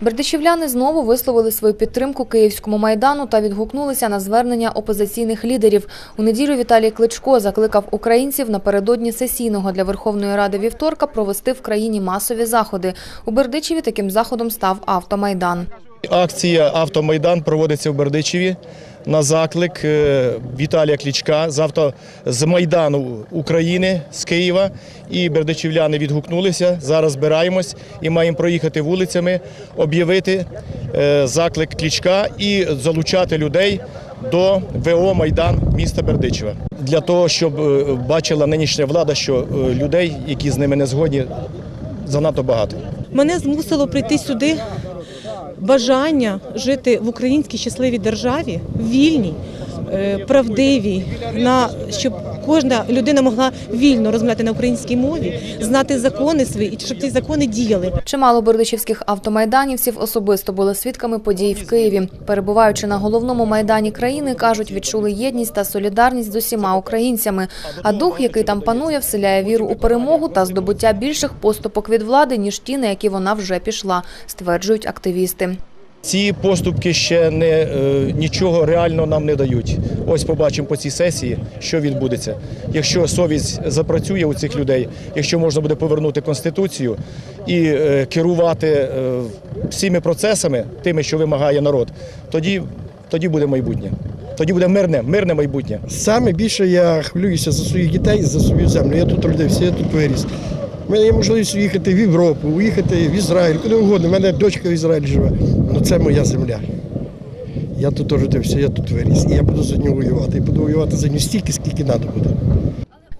Бердичівляни знову висловили свою підтримку Київському майдану та відгукнулися на звернення опозиційних лідерів. У неділю Віталій Кличко закликав українців напередодні сесійного для Верховної Ради вівторка провести в країні масові заходи. У Бердичеві таким заходом став автомайдан. Акція Автомайдан проводиться в Бердичеві на заклик е, Віталія Клічка з авто з Майдану України з Києва. І бердичівляни відгукнулися. Зараз збираємось і маємо проїхати вулицями, об'явити е, заклик Клічка і залучати людей до ВО Майдан міста Бердичева для того, щоб е, бачила нинішня влада, що людей, які з ними не згодні, занадто багато. Мене змусило прийти сюди бажання жити в українській щасливій державі, вільній, е, правдивій, на щоб кожна людина могла вільно розмовляти на українській мові, знати закони свої і щоб ці закони діяли. Чимало бердичівських автомайданівців особисто були свідками подій в Києві. Перебуваючи на головному майдані країни, кажуть, відчули єдність та солідарність з усіма українцями. А дух, який там панує, вселяє віру у перемогу та здобуття більших поступок від влади, ніж ті, на які вона вже пішла, стверджують активісти. Ці поступки ще не е, нічого реально нам не дають. Ось побачимо по цій сесії, що відбудеться. Якщо совість запрацює у цих людей, якщо можна буде повернути конституцію і е, керувати е, всіми процесами, тими, що вимагає народ, тоді, тоді буде майбутнє. Тоді буде мирне, мирне майбутнє. Саме більше я хвилююся за своїх дітей, за свою землю. Я тут родився, я тут виріс. У мене є можливість уїхати в Європу, уїхати в Ізраїль, куди угодно. У мене дочка в Ізраїлі живе. Ну це моя земля. Я тут родився, я тут виріс. І я буду за нього воювати. І буду воювати за нього стільки, скільки треба буде.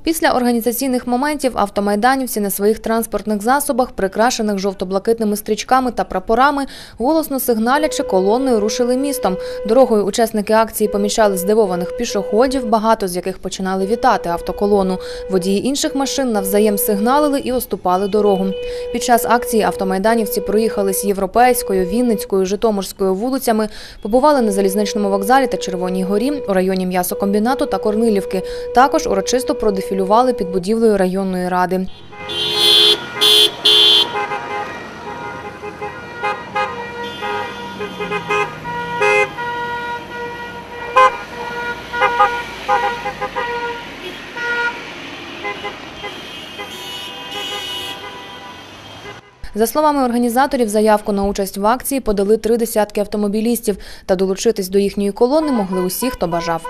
Після організаційних моментів автомайданівці на своїх транспортних засобах, прикрашених жовто-блакитними стрічками та прапорами, голосно сигналячи колоною рушили містом. Дорогою учасники акції помічали здивованих пішоходів, багато з яких починали вітати автоколону. Водії інших машин навзаєм сигналили і оступали дорогу. Під час акції автомайданівці проїхались Європейською, Вінницькою, Житомирською вулицями, побували на залізничному вокзалі та Червоній горі, у районі м'ясокомбінату та Корнилівки. Також урочисто продефілювали під будівлею районної ради. За словами організаторів, заявку на участь в акції подали три десятки автомобілістів, та долучитись до їхньої колони могли усі, хто бажав.